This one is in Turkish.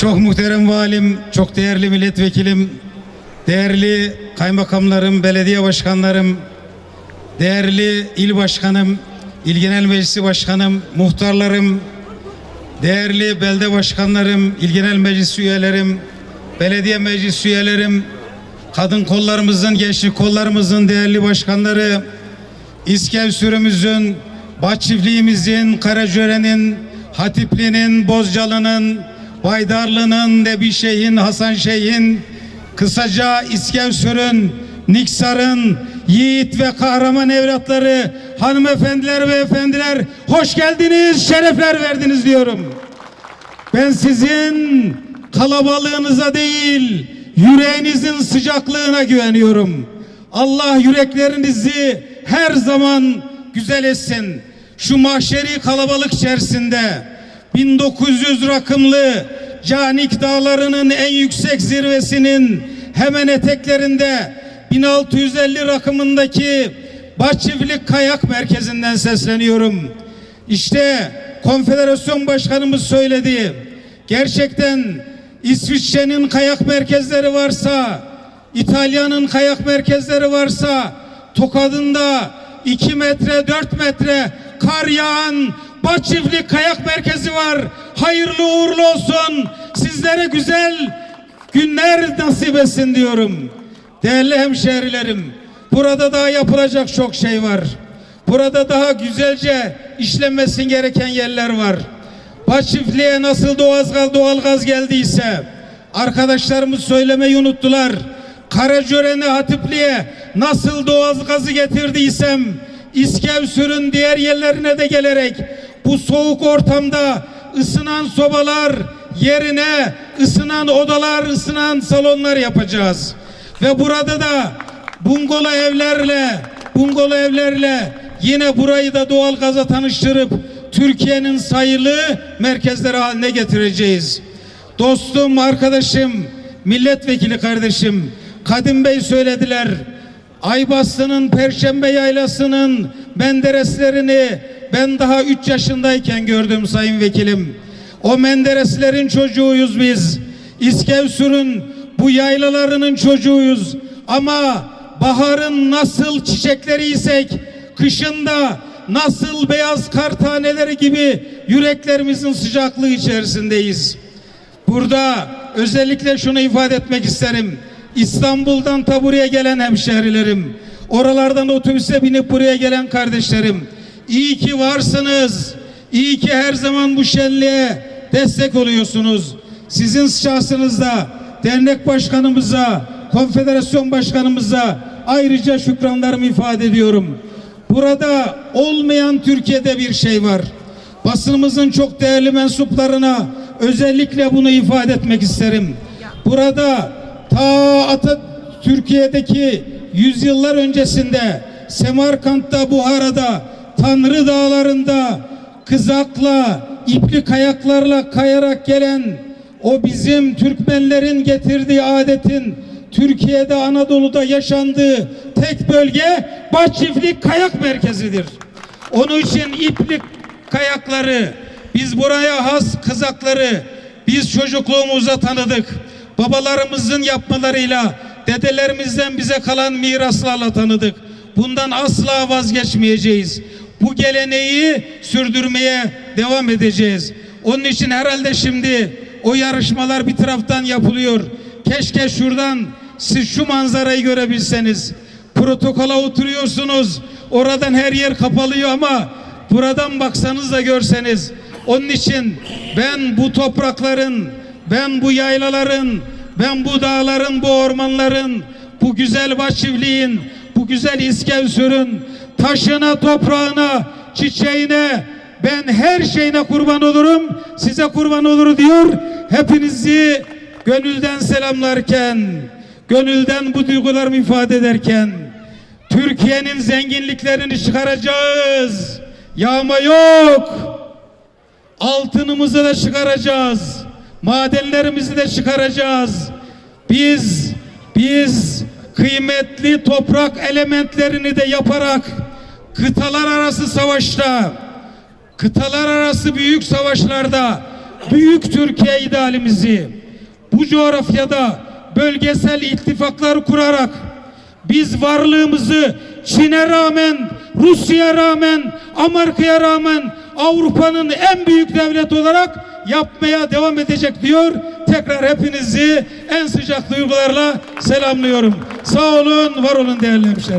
Çok muhterem valim, çok değerli milletvekilim, değerli kaymakamlarım, belediye başkanlarım, değerli il başkanım, il genel meclisi başkanım, muhtarlarım, değerli belde başkanlarım, il genel meclis üyelerim, belediye meclis üyelerim, kadın kollarımızın, gençlik kollarımızın değerli başkanları, İskev sürümüzün, Bahçıfliğimizin, Karacören'in, Hatipli'nin, Bozcalı'nın, Baydarlı'nın, Nebişehir'in, Hasan Şeyh'in, kısaca İskevsür'ün, Niksar'ın, yiğit ve kahraman evlatları, hanımefendiler ve efendiler, hoş geldiniz, şerefler verdiniz diyorum. Ben sizin kalabalığınıza değil, yüreğinizin sıcaklığına güveniyorum. Allah yüreklerinizi her zaman güzel etsin. Şu mahşeri kalabalık içerisinde 1900 rakımlı Canik Dağları'nın en yüksek zirvesinin hemen eteklerinde 1650 rakımındaki Bahçıvlik Kayak Merkezi'nden sesleniyorum. İşte konfederasyon başkanımız söyledi. Gerçekten İsviçre'nin kayak merkezleri varsa, İtalya'nın kayak merkezleri varsa, Tokad'ın da 2 metre 4 metre kar yağan Bahçıvlik kayak merkezi var. Hayırlı uğurlu olsun. Sizlere güzel günler nasip etsin diyorum. Değerli hemşehrilerim, burada daha yapılacak çok şey var. Burada daha güzelce işlenmesi gereken yerler var. Bahçıvli'ye nasıl doğalgaz, doğalgaz geldiyse arkadaşlarımız söylemeyi unuttular. Karacören'e Hatipli'ye nasıl doğalgazı getirdiysem İskevsür'ün diğer yerlerine de gelerek bu soğuk ortamda ısınan sobalar yerine ısınan odalar, ısınan salonlar yapacağız. Ve burada da bungalo evlerle, bungalo evlerle yine burayı da doğalgaza tanıştırıp Türkiye'nin sayılı merkezleri haline getireceğiz. Dostum, arkadaşım, milletvekili kardeşim Kadim Bey söylediler. Aybastı'nın Perşembe Yaylası'nın mendereslerini ben daha 3 yaşındayken gördüm sayın vekilim. O mendereslerin çocuğuyuz biz. İskevsür'ün bu yaylalarının çocuğuyuz. Ama baharın nasıl çiçekleriysek kışında nasıl beyaz kar taneleri gibi yüreklerimizin sıcaklığı içerisindeyiz. Burada özellikle şunu ifade etmek isterim. İstanbul'dan ta gelen hemşehrilerim, oralardan otobüse binip buraya gelen kardeşlerim, iyi ki varsınız. İyi ki her zaman bu şenliğe destek oluyorsunuz. Sizin şahsınızda dernek başkanımıza, konfederasyon başkanımıza ayrıca şükranlarımı ifade ediyorum. Burada olmayan Türkiye'de bir şey var. Basınımızın çok değerli mensuplarına özellikle bunu ifade etmek isterim. Burada ta Ata Türkiye'deki yüzyıllar öncesinde Semerkant'ta, Buhara'da, Tanrı Dağları'nda kızakla, ipli kayaklarla kayarak gelen o bizim Türkmenlerin getirdiği adetin Türkiye'de Anadolu'da yaşandığı tek bölge Bahçıvlik Kayak Merkezi'dir. Onun için iplik kayakları, biz buraya has kızakları biz çocukluğumuzda tanıdık. Babalarımızın yapmalarıyla, dedelerimizden bize kalan miraslarla tanıdık. Bundan asla vazgeçmeyeceğiz. Bu geleneği sürdürmeye devam edeceğiz. Onun için herhalde şimdi o yarışmalar bir taraftan yapılıyor. Keşke şuradan siz şu manzarayı görebilseniz. Protokola oturuyorsunuz. Oradan her yer kapalıyor ama buradan baksanız da görseniz. Onun için ben bu toprakların, ben bu yaylaların, ben bu dağların, bu ormanların, bu güzel bahçıvliğin, bu güzel İskevsür'ün taşına, toprağına, çiçeğine ben her şeyine kurban olurum. Size kurban olur diyor. Hepinizi gönülden selamlarken, gönülden bu duygularımı ifade ederken Türkiye'nin zenginliklerini çıkaracağız. Yağma yok. Altınımızı da çıkaracağız. Madenlerimizi de çıkaracağız. Biz biz kıymetli toprak elementlerini de yaparak kıtalar arası savaşta, kıtalar arası büyük savaşlarda büyük Türkiye idealimizi bu coğrafyada bölgesel ittifaklar kurarak biz varlığımızı Çin'e rağmen, Rusya'ya rağmen, Amerika'ya rağmen Avrupa'nın en büyük devlet olarak yapmaya devam edecek diyor. Tekrar hepinizi en sıcak duygularla selamlıyorum. Sağ olun, var olun değerli hemşehrilerim.